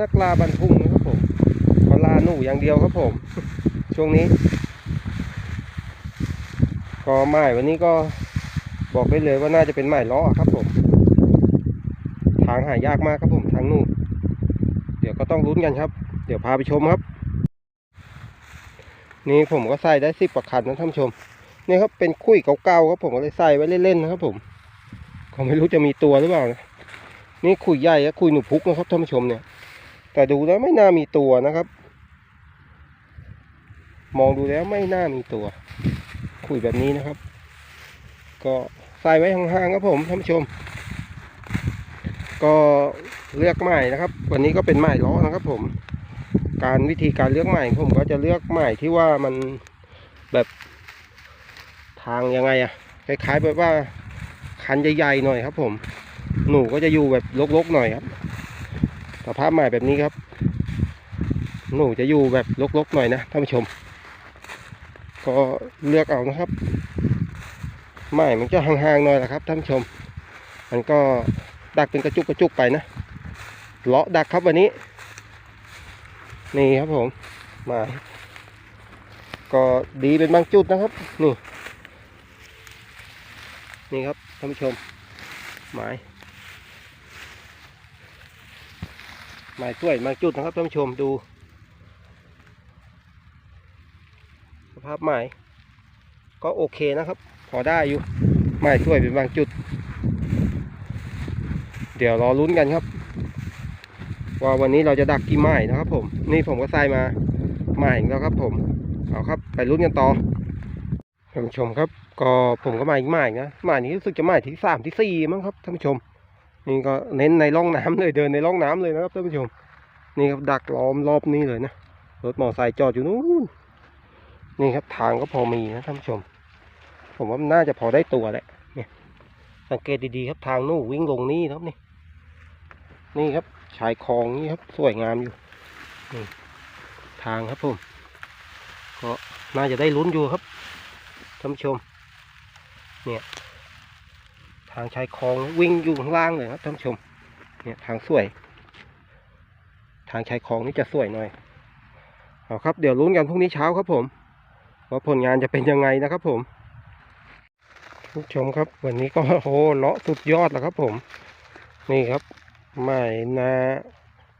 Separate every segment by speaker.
Speaker 1: นักลาบันทุ่งนะครับผมเขาลาหนูอย่างเดียวครับผม ช่วงนี้ก็ไม้วันนี้ก็บอกได้เลยว่าน่าจะเป็นไม้ล้อครับผม ทางหายากมากครับผมทางนู่นเดี๋ยวก็ต้องลุ้นกันครับ เดี๋ยวพาไปชมครับ นี่ผมก็ใส่ได้สิบกว่าคันนะท่านผู้ชมนี่ครับเป็นคุยเก่าๆครับผมก็เลยใส่ไว้เล่นๆนะครับ ผมก็ไม่รู้จะมีตัวหรือเปล่านะนี่คุยใหญ่และคุยหนูพุกนะครับท่านผู้ชมเนี่ย แต่ดูแล้วไม่น่ามีตัวนะครับ มองดูแล้วไม่น่ามีตัว คุยแบบนี้นะครับ ก็ใส่ไว้ห่างๆครับผมท่านผู้ชม ก็เลือกใหม่นะครับ วันนี้ก็เป็นใหม่ล้อนะครับผมการวิธีการเลือกใหม่ผมก็จะเลือกใหม่ที่ว่ามันแบบทางยังไงอะคล้ายๆแบบว่าคันใหญ่ๆหน่อยครับผม หนูก็จะอยู่แบบลกๆหน่อยครับ สภาพใหม่แบบนี้ครับ หนูจะอยู่แบบลกๆหน่อยนะท่านผู้ชม ก็เลือกเอานะครับไม้มันจะห่างๆหน่อยแหละครับท่านผู้ชม มันก็ดักเป็นกระจุกกระจุกไปนะเลาะดักครับวันนี้ นี่ครับผมไมาก็ดีเป็นบางจุดนะครับ นี่ นี่ครับท่านผู้ชมหมาย หมายสวยบางจุดนะครับท่านผู้ชมดู สภาพหมายก็โอเคนะครับ พอได้อยู่หมายสวยเป็นบางจุด เดี๋ยวรอลุ้นกันครับว่าวันนี้เราจะดักกี่ไม้นะครับ ผม นี่ผมก็ใส่มาไม้แล้วครับ ผมเอาครับ ไปลุ้นกันต่อท่านผู้ชมครับ ก็ผมก็มาอีกไม้นะไม้นี้รู้สึกจะไม้ที่สามที่สี่มั้งครับท่านผู้ชม นี่ก็เน้นในร่องน้ำเลยเดินในร่องน้ำเลยนะครับท่านผู้ชม นี่ครับดักล้อมรอบนี้เลยนะรถมอเตอร์ไซค์จอดอยู่นู้นนี่ครับทางก็พอมีนะท่านผู้ชม ผมว่ามันน่าจะพอได้ตัวแหละเนี่ยสังเกตดีๆครับทางนู้นวิ่งลงนี่ครับนี่ นี่ครับชายคลองนี่ครับสวยงามอยู่นี่ทางครับผมก็น่าจะได้ลุ้นอยู่ครับท่านผู้ชม เนี่ย ทางชายคลองวิ่งอยู่ข้างล่างเลยครับท่านผู้ชม เนี่ยทางสวย ทางชายคลองนี่จะสวยหน่อยเอาครับ เดี๋ยวลุ้นกันพรุ่งนี้เช้าครับผมว่าผลงานจะเป็นยังไงนะครับผมท่านผู้ชมครับ วันนี้ก็โอ้เลาะสุดยอดแล้วครับผม นี่ครับไม่นะ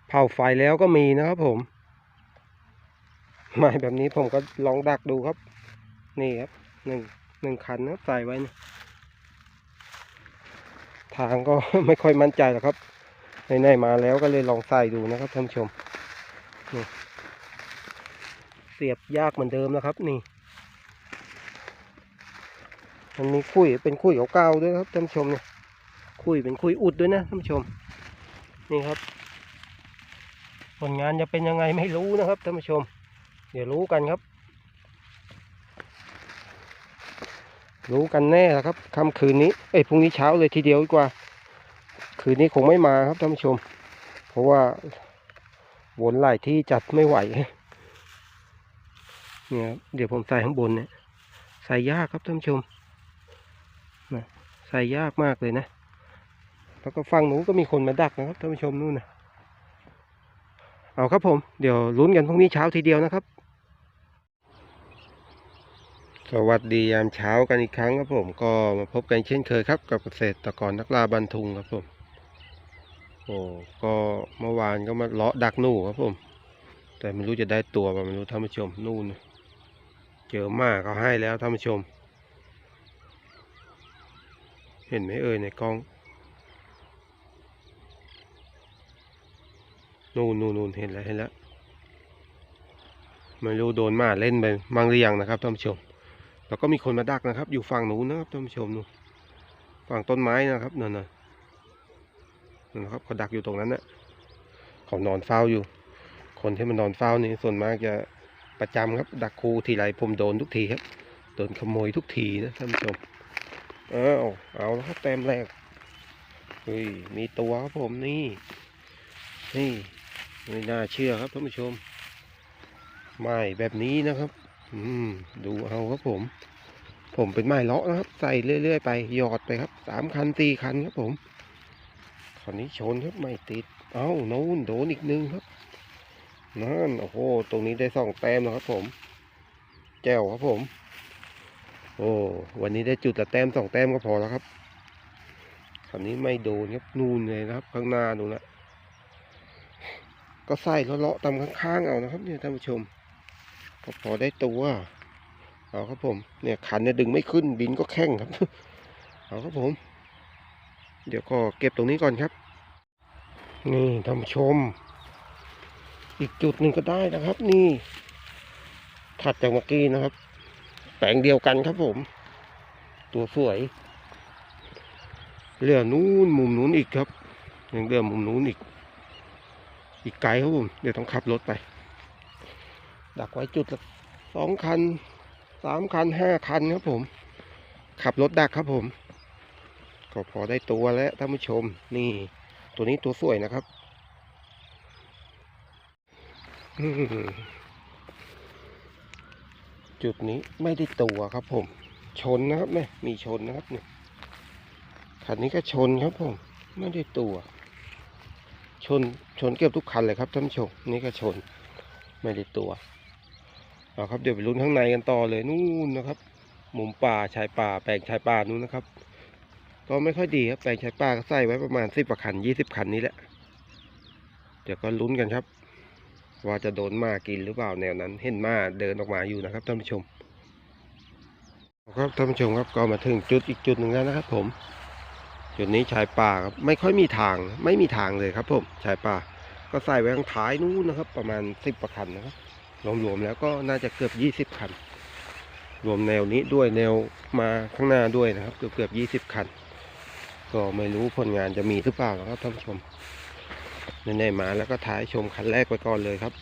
Speaker 1: เผาไฟแล้วก็มีนะครับผมไม้แบบนี้ผมก็ลองดักดูครับ นี่ครับหนึ่งหนึ่งคันนะใส่ไว้นะ ทางก็ไม่ค่อยมั่นใจหรอกครับไหนๆมาแล้วก็เลยลองใส่ดูนะครับท่านผู้ชมนี่เสียบยากเหมือนเดิมนะครับ นี่มันมีคุยเป็นคุยเก่าๆด้วยครับท่านผู้ชมเนี่ยคุยเป็นคุยอุดด้วยนะท่านผู้ชม นี่ครับ ผลงานจะเป็นยังไงไม่รู้นะครับท่านผู้ชม เดี๋ยวรู้กันครับ รู้กันแน่แล้วครับค่ำคืนนี้เอ้ยพรุ่งนี้เช้าเลยทีเดียวดีกว่า คืนนี้คงไม่มาครับท่านผู้ชม เพราะว่าวนหลายที่จัดไม่ไหวเนี่ยครับเดี๋ยวผมใส่ข้างบนเนี่ยใส่ยากครับท่านผู้ชมนะใส่ยากมากเลยนะ แล้วก็ฝั่งนู้นก็มีคนมาดักนะครับท่านผู้ชมนู่นนะเอาครับผมเดี๋ยวลุ้นกันพรุ่งนี้เช้าทีเดียวนะครับ สวัสดียามเช้ากันอีกครั้งครับผมก็มาพบกันเช่นเคยครับ กับเกษตรกรนักล่าบันทุงครับผมโอ้ก็เมื่อวานก็มาเลาะดักหนูครับผม แต่ไม่รู้จะได้ตัวป่ะไม่รู้ท่านผู้ชมนู่นเจอมากเขาให้แล้วท่านผู้ชม เห็นไหมเอ่ยในกล้องนู่นนู่นนู่นเห็นแล้วเห็นแล้วไม่รู้โดนหมาเล่นไปมั่งหรือยังนะครับท่านผู้ชม แล้วก็มีคนมาดักนะครับ อยู่ฝั่งนู้นนะครับท่านผู้ชมนู่นฝั่งต้นไม้นะครับนั่นน่ะนั่นนะครับเขาดักอยู่ตรงนั้นนะเขานอนเฝ้าอยู่ คนที่มันนอนเฝ้านี่ส่วนมากจะประจำครับ ดักครูทีไรผมโดนทุกทีครับโดนขโมยทุกทีนะท่านผู้ชมเอาเอาแล้วครับแต้มแรกเฮ้ยมีตัวครับผมนี่นี่ไม่น่าเชื่อครับท่านผู้ชมไม้แบบนี้นะครับ ดูเอาครับผม ผมเป็นไม้เลาะนะครับ ใส่เรื่อยๆไปหยอดไปครับสามคันสี่คันครับผมขคันนี้ชนครับไม่ติด เอ้าโน้นโดนอีกหนึ่งครับนั่นโอ้โหตรงนี้ได้สองแต้มแล้วครับผม แจ้วครับผม โอ้วันนี้ได้จุดละแต้มสองแต้มก็พอแล้วครับคันนี้ไม่โดนครับนูนเลยนะครับ ข้างหน้าดูนะก็ใส่เลาะๆตามข้างๆเอานะครับเนี่ยท่านผู้ชม พอได้ตัวเอาครับผมเนี่ยขันเนี่ยดึงไม่ขึ้นบินก็แข้งครับเอาครับผม เดี๋ยวก็เก็บตรงนี้ก่อนครับ นี่ท่านผู้ชม อีกจุดหนึ่งก็ได้นะครับ นี่ถัดจากเมื่อกี้นะครับ แปลงเดียวกันครับผม ตัวสวยเหลือนู้นมุมนู้นอีกครับยังเหลือมุมนู้นอีก อีกไกลครับผม เดี๋ยวต้องขับรถไป ดักไว้จุดละสองคันสามคันห้าคันครับผม ขับรถดักครับผม ก็พอได้ตัวแล้วท่านผู้ชม นี่ ตัวนี้ตัวสวยนะครับจุดนี้ไม่ได้ตัวครับผม ชนนะครับเนี่ยมีชนนะครับเนี่ยคันนี้ก็ชนครับผม ไม่ได้ตัว ชนชนเกือบทุกคันเลยครับท่านผู้ชมนี่ก็ชน ไม่ได้ตัว เอาครับเดี๋ยวไปลุ้นข้างในกันต่อเลยนู่นนะครับ มุมป่าชายป่าแปลงชายป่านู้นนะครับ ก็ไม่ค่อยดีครับแปลงชายป่าก็ใส่ไว้ประมาณสิบคันยี่สิบคันนี้แหละ เดี๋ยวก็ลุ้นกันครับ ว่าจะโดนหมากินหรือเปล่าแนวนั้น เห็นหมาเดินออกมาอยู่นะครับท่านผู้ชมครับท่านผู้ชมครับก็มาถึงจุดอีกจุดหนึ่งแล้วนะครับ ผม จุดนี้ชายป่าครับไม่ค่อยมีทาง ไม่มีทางเลยครับ ผมชายป่า ก็ใส่ไว้ข้างท้ายนู้นนะครับ ประมาณสิบคันนะครับ รวมๆแล้วก็น่าจะเกือบยี่สิบคัน รวมแนวนี้ด้วยแนวมาข้างหน้าด้วยนะครับ เกือบเกือบยี่สิบคัน ก็ไม่รู้ผลงานจะมีหรือเปล่านะครับท่านผู้ชมในๆมาแล้วก็ท้ายชมคันแรกไปก่อนเลยครับ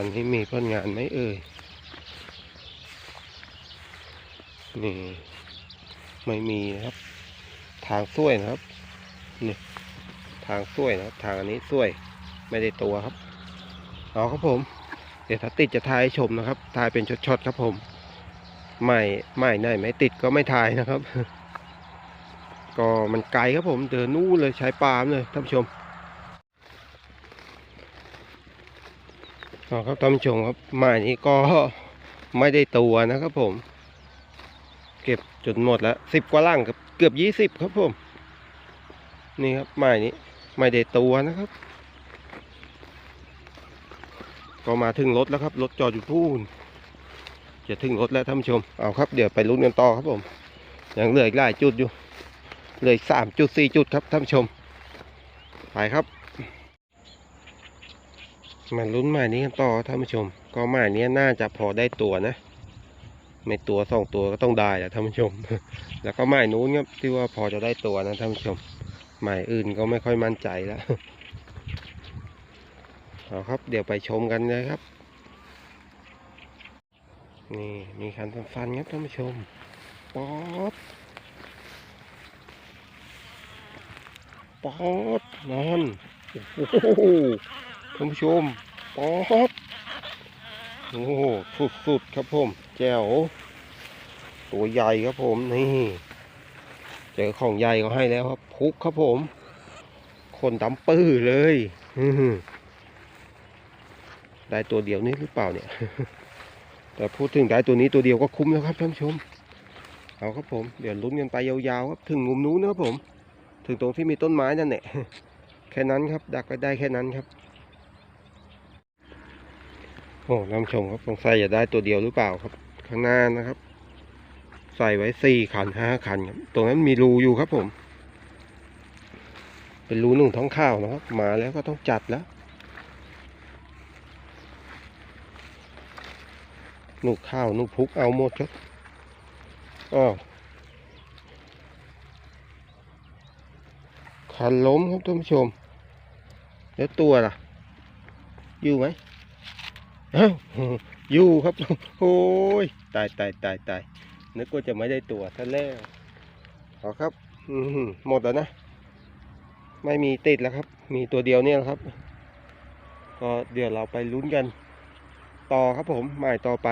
Speaker 1: คันนี้มีผลงานไหมเอ่ย นี่ ไม่มีครับ ทางส้วยนะครับ นี่ ทางส้วยนะครับ ทางอันนี้ส้วย ไม่ได้ตัวครับ เอาครับผม เดี๋ยวถ้าติดจะถ่ายชมนะครับถ่ายเป็นช็อตๆครับผม ไม่ไม่ไหนไม่ติดก็ไม่ถ่ายนะครับ ก็มันไกลครับผม เดินนู่นเลยใช้ปาล์มเลยท่านผู้ชม อ๋อครับท่านผู้ชมครับหมานี้ก็ไม่ได้ตัวนะครับผม เก็บจนหมดแล้วสิบกว่าล่างกับเกือบยี่สิบครับผม นี่ครับหมานี้ไม่ได้ตัวนะครับ ก็มาถึงรถแล้วครับรถจอดอยู่พูนจะถึงรถแล้วท่านผู้ชมเอาครับเดี๋ยวไปลุ้นกันต่อครับผมยังเหลืออีกหลายจุดอยู่เหลืออีกสามจุดสี่จุดครับท่านผู้ชมไปครับ มาลุ้นหมายนี้กันต่อท่านผู้ชม ก็หมายนี้น่าจะพอได้ตัวนะ ไม่ตัวสองตัวก็ต้องได้แหละท่านผู้ชม แล้วก็หมายนู้นครับที่ว่าพอจะได้ตัวนะท่านผู้ชมหมายอื่นก็ไม่ค่อยมั่นใจแล้วเอาครับ เดี๋ยวไปชมกันเลยครับ นี่มีคันสั้นๆครับท่านผู้ชมป๊อดป๊อดนอนโอ้โห ท่านผู้ชมป๊อดโอ้โหสุดๆครับผมแจ๋วตัวใหญ่ครับผมนี่เจอของใหญ่เขาให้แล้วครับพุกครับผม คนดำปื้อเลยได้ตัวเดียวนี่หรือเปล่าเนี่ย แต่พูดถึงได้ตัวนี้ตัวเดียวก็คุ้มแล้วครับท่านผู้ชมเอาครับผมเดี๋ยวลุ้นกันไปยาวๆครับถึงมุมนู้นนะครับผม ถึงตรงที่มีต้นไม้นั่นแหละแค่นั้นครับ ดักก็ได้แค่นั้นครับ โอ้ท่ามชมครับสงสัยจะได้ตัวเดียวหรือเปล่าครับ ข้างหน้านะครับ ใส่ไว้สี่คันห้าคันครับตรงนั้นมีรูอยู่ครับผม เป็นรูหนึ่งท้องข้าวนะครับ มาแล้วก็ต้องจัดแล้วหนูข้าวหนูพุกเอาหมดครับอ้าวคันล้มครับท่านผู้ชม แล้วตัวล่ะ อยู่ไหม อ้าวอยู่ครับ โอ้ย ตายตายตายตายนึกว่าจะไม่ได้ตัวท่านแล้วเอาครับหมดแล้วนะ ไม่มีติดแล้วครับ มีตัวเดียวเนี่ยครับ ก็เดี๋ยวเราไปลุ้นกัน ต่อครับผมหมายต่อไป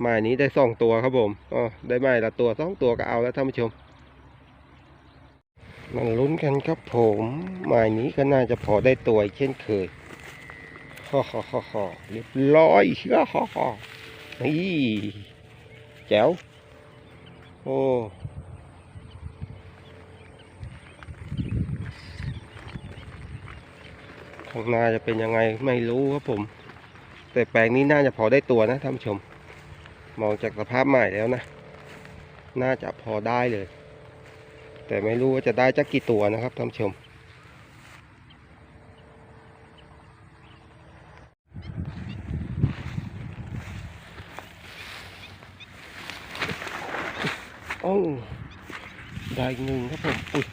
Speaker 1: หมายนี้ได้สองตัวครับผมก็ได้หมายละตัวสองตัวก็เอาแล้วท่านผู้ชมมันลุ้นกันครับผมหมายนี้ก็น่าจะพอได้ตัวเช่นเคย ฮ่าฮ่าฮ่าฮ่าเรียบร้อยฮ่าฮ่าฮ่านี่แจ๋วโอ้ข้างหน้าจะเป็นยังไงไม่รู้ครับผม แต่แปลงนี้น่าจะพอได้ตัวนะท่านผู้ชม มองจากสภาพใหม่แล้วนะ น่าจะพอได้เลย แต่ไม่รู้ว่าจะได้จักกี่ตัวนะครับท่านผู้ชม โอ้ได้อีกหนึ่งครับผมอุ้ย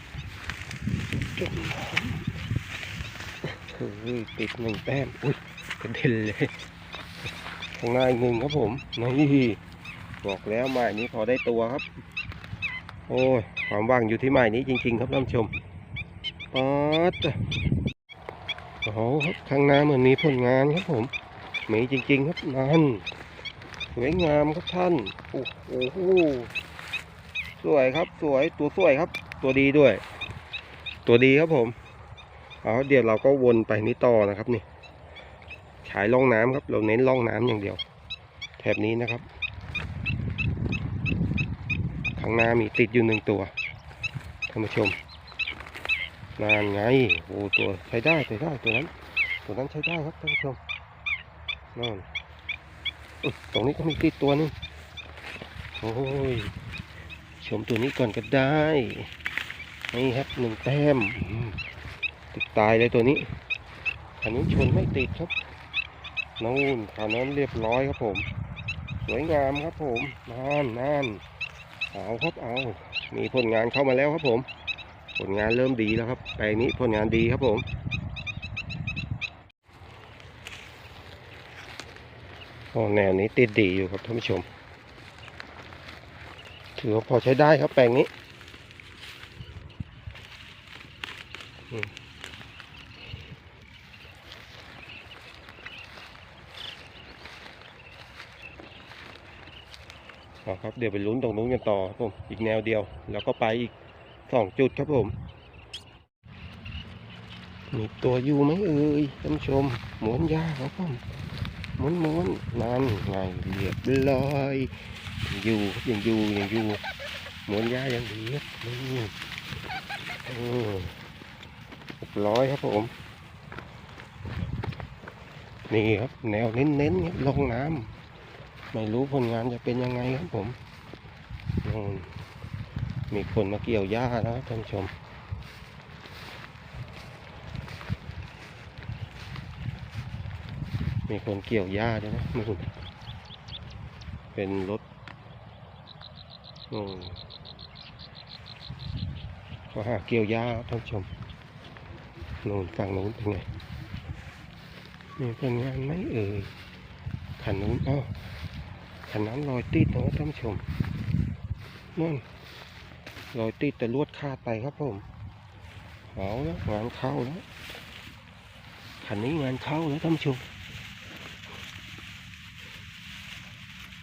Speaker 1: เก็บน้ำเฮ้ยติดหนึ่งแต้มอุ้ยกระเด็นเลยข้างหน้าอีกหนึ่งครับผมนี่บอกแล้วหมายนี้พอได้ตัวครับ โอ้ยความว่างอยู่ที่หมายนี้จริง ๆ ครับท่านผู้ชมป๊อด อ้โหครับข้างหน้าเหมือนมีผลงานครับผมมีจริงๆครับนั่นสวยงามครับท่านโอ้โหสวยครับสวยตัวสวยครับ ตัวดีด้วย ตัวดีครับผมเอาเดี๋ยวเราก็วนไปนี้ต่อนะครับนี่ฉายล่องน้ำครับ เราเน้นล่องน้ำอย่างเดียว แถบนี้นะครับ ข้างหน้ามีติดอยู่หนึ่งตัวท่านผู้ชม นานไงโอ้ตัวใช้ได้ใช้ได้ตัวนั้น ตัวนั้นใช้ได้ครับท่านผู้ชมนั่นตรงนี้ก็มีติดตัวนึงโอ้ยชมตัวนี้ก่อนก็ได้นี่ครับหนึ่งแต้มติดตายเลยตัวนี้อันนี้ชนไม่ติดครับนู่นขาวนั้นเรียบร้อยครับผม สวยงามครับผมนั่นนั่นเอาครับเอา มีผลงานเข้ามาแล้วครับผม ลงานเริ่มดีแล้วครับแปลงนี้ผลงานดีครับผมโอ้แนวนี้ติดดีอยู่ครับท่านผู้ชม ถือว่าพอใช้ได้ครับแปลงนี้เอาครับเดี๋ยวไปลุ้นตรงนู้นกันต่อครับผมอีกแนวเดียว แล้วก็ไปอีก สองจุดครับผม มีตัวอยู่ไหมเอ่ยท่านชมหมุนยาครับผมหมุนหมุนนั่นไงเรียบร้อยอยู่ยังอยู่ยังอยู่หมุนยายังเดีครับนี่เออเรียบร้อยครับผมนี่ครับแนวเน้นๆครับลงน้ำไม่รู้ผลงานจะเป็นยังไงครับผมนู่ มีคนมาเกี่ยวหญ้านะท่านผู้ชม มีคนเกี่ยวหญ้าด้วยนะนู่นเป็นรถนู่นก็หาเกี่ยวหญ้าท่านผู้ชมนู่นฝั่งนู้นเป็นไงมีผลงานไหมเอ่ยขันนู้นอ้าวขันนั้นรอยติดนะท่านผู้ชมนั่น รอยติดแต่ลวดคาดไปครับผมเอาแล้วงานเข้าแล้วขันนี้งานเข้าแล้วท่านผู้ชม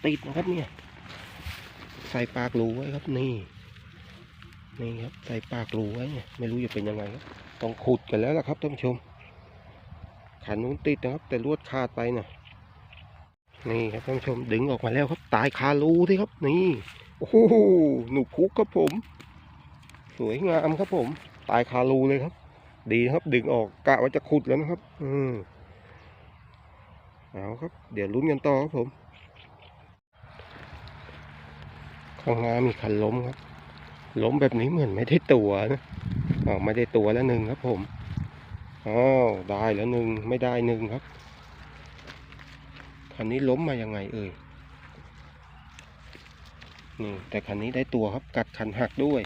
Speaker 1: ติดนะครับเนี่ย ใส่ปากรูไว้ครับนี่ นี่ครับใส่ปากรูไว้เนี่ยไม่รู้จะเป็นยังไงครับต้องขุดกันแล้วล่ะครับท่านผู้ชมขันนู้นติดนะครับ แต่ลวดขาดไปน่ะนี่ครับท่านผู้ชมดึงออกมาแล้วครับ ตายคารูที่ครับ นี่ โอ้โหหนูพุกครับผม สวยงามครับผม ตายคารูเลยครับ ดีครับดึงออกกะว่าจะขุดแล้วนะครับ อืมเอาครับ เดี๋ยวลุ้นกันต่อครับผม ข้างหน้ามีคันล้มครับ ล้มแบบนี้เหมือนไม่ได้ตัวนะอ๋อไม่ได้ตัวแล้วหนึ่งครับผมอ้าวได้แล้วหนึ่งไม่ได้หนึ่งครับคันนี้ล้มมายังไงเอ่ยนี่แต่คันนี้ได้ตัวครับกัดคันหักด้วย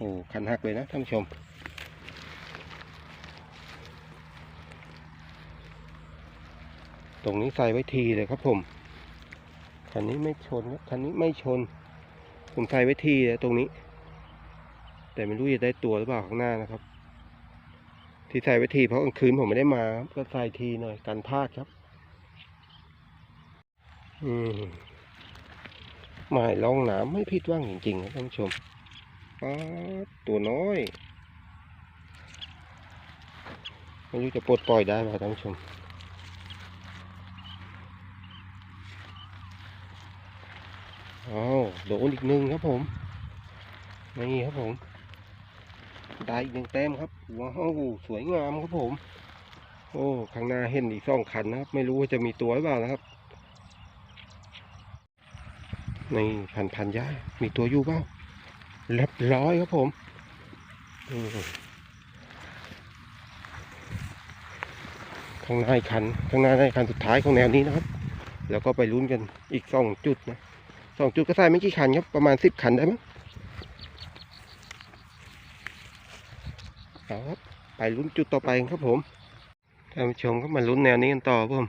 Speaker 1: โอ้คันหักเลยนะท่านผู้ชม ตรงนี้ใส่ไว้ทีเลยครับผมคันนี้ไม่ชนครับคันนี้ไม่ชน ผมใส่ไว้ทีเลยตรงนี้ แต่ไม่รู้จะได้ตัวหรือเปล่าข้างหน้านะครับ ที่ใส่ไว้ทีเพราะกลางคืนผมไม่ได้มาก็ใส่ทีหน่อยกันพลาดครับ อืมหมายลองหนามไม่ผิดว่างจริงๆครับท่านผู้ชม ป๊าตัวน้อยไม่รู้จะปลดปล่อยได้ไหมครับท่านผู้ชมอ้าวโดนอีกหนึ่งครับผมนี่ครับผมได้อีกหนึ่งแต้มครับว้าวสวยงามครับผม โอ้ข้างหน้าเห็นอีกสองคันนะครับ ไม่รู้ว่าจะมีตัวหรือเปล่านะครับในพันพันย่ามีตัวอยู่เปล่า เรียบร้อยครับผมข้างหน้าคันข้างหน้าในคันสุดท้ายของแนวนี้นะครับ แล้วก็ไปลุ้นกันอีกสองจุดนะสองจุดก็ใส่ไม่กี่คันครับ ประมาณสิบคันได้มั้งเอาครับไปลุ้นจุดต่อไปครับผมท่านผู้ชมก็มาลุ้นแนวนี้กันต่อครับผม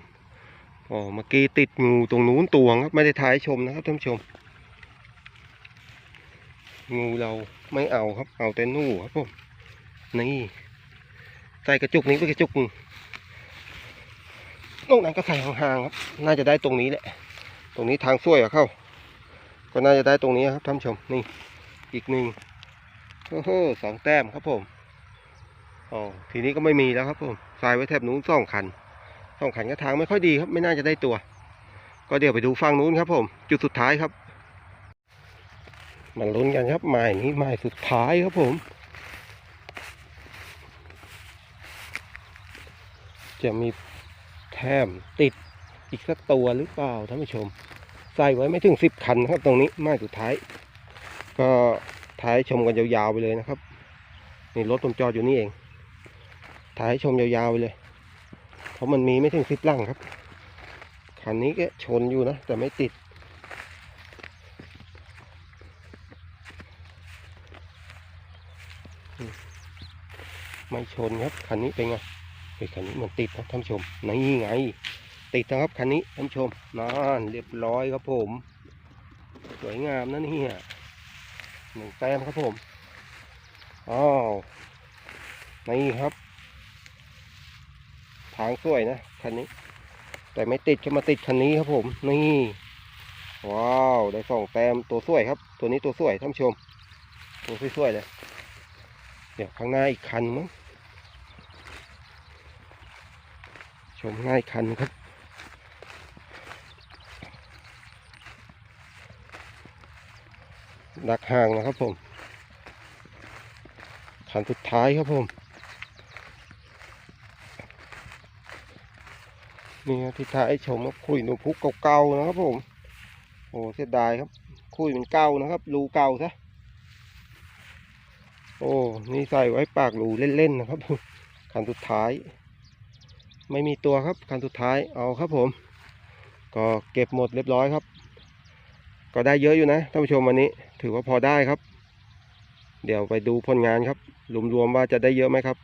Speaker 1: อ๋อเมื่อกี้ติดงูตรงนู้นตัวครับไม่ได้ถ่ายชมนะครับท่านผู้ชม งูเราไม่เอาครับ เอาแต่นู่ครับผมนี่ใส่กระจุกนี้ไปกระจุกนึ่นอกนั้นก็ใส่ห่างๆครับ น่าจะได้ตรงนี้แหละ ตรงนี้ทางสวยอะเข้า ก็น่าจะได้ตรงนี้ครับท่านชมนี่อีกหนึ่งโอ้โหสองแต้มครับผมอ๋อทีนี้ก็ไม่มีแล้วครับผมทรายไว้แถบนู้นสองคันสองคันก็ทางไม่ค่อยดีครับ ไม่น่าจะได้ตัว ก็เดี๋ยวไปดูฝั่งนู้นครับผม จุดสุดท้ายครับ มาลุ้นกันครับหมายนี้หมายสุดท้ายครับผม จะมีแถมติดอีกสักตัวหรือเปล่าท่านผู้ชม ใส่ไว้ไม่ถึงสิบคันครับตรงนี้ไม้สุดท้าย ก็ท้ายชมกันยาวๆไปเลยนะครับนี่รถผมจอดอยู่นี่เองท้ายชมยาวๆไปเลย เพราะมันมีไม่ถึงสิบลังครับ คันนี้ก็ชนอยู่นะ แต่ไม่ติด ไม่ชนครับคันนี้เป็นไงเฮ้ยคันนี้มันติดครับท่านชมนี่ไง ติดนะครับคันนี้ท่านชมนั่นเรียบร้อยครับผม สวยงามนะนี่ยหนึ่งแต้มครับผมอ้าวนี่ครับ ทางสวยนะคันนี้ แต่ไม่ติดก็มาติดคันนี้ครับผม นี่ว้าวได้สองแต้มตัวสวยครับ ตัวนี้ตัวสวยท่านชม ตัวสวยๆเลยเดี๋ยวข้างหน้าอีกคันมั้ง ชมง่ายคันครับ ดักห่างนะครับผม คันสุดท้ายครับผม นี่ที่ท้ายชมคุยหนูพุกเก่าๆนะครับผม โอ้เสียดายครับ คุยมันเก่านะครับรูเก่าซะ โอ้ นี่ใส่ไว้ปากรูเล่นๆนะครับผมคันสุดท้าย ไม่มีตัวครับคันสุดท้ายเอาครับผม ก็เก็บหมดเรียบร้อยครับ ก็ได้เยอะอยู่นะท่านผู้ชมวันนี้ ถือว่าพอได้ครับ เดี๋ยวไปดูผลงานครับรวมๆว่าจะได้เยอะไหมครับ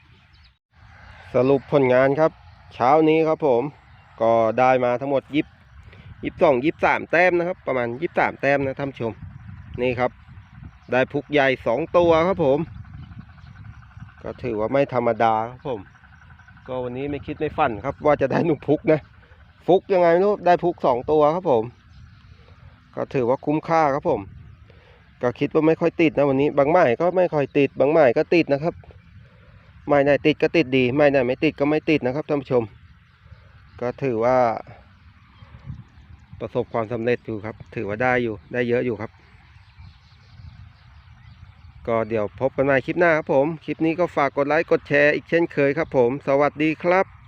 Speaker 1: สรุปผลงานครับ เช้านี้ครับผม ก็ได้มาทั้งหมดยิบยิบสองยิบสามแต้มนะครับ ประมาณยิบสามแต้มนะท่านผู้ชม นี่ครับ ได้พุกใหญ่สองตัวครับผม ก็ถือว่าไม่ธรรมดาครับผม ก็วันนี้ไม่คิดไม่ฝันครับ ว่าจะได้หนุ่มพุกนะฟุกยังไงไม่รู้ได้พุกสองตัวครับผม ก็ถือว่าคุ้มค่าครับผม ก็คิดว่าไม่ค่อยติดนะวันนี้ บางไม้ก็ไม่ค่อยติด บางไม้ก็ติดนะครับไม้ไหนติดก็ติดดีไม้ไหนไม่ติดก็ไม่ติดนะครับท่านผู้ชม ก็ถือว่า ประสบความสำเร็จอยู่ครับ ถือว่าได้อยู่ได้เยอะอยู่ครับ ก็เดี๋ยวพบกันใหม่คลิปหน้าครับผม คลิปนี้ก็ฝากกดไลค์ กดแชร์อีกเช่นเคยครับผม สวัสดีครับ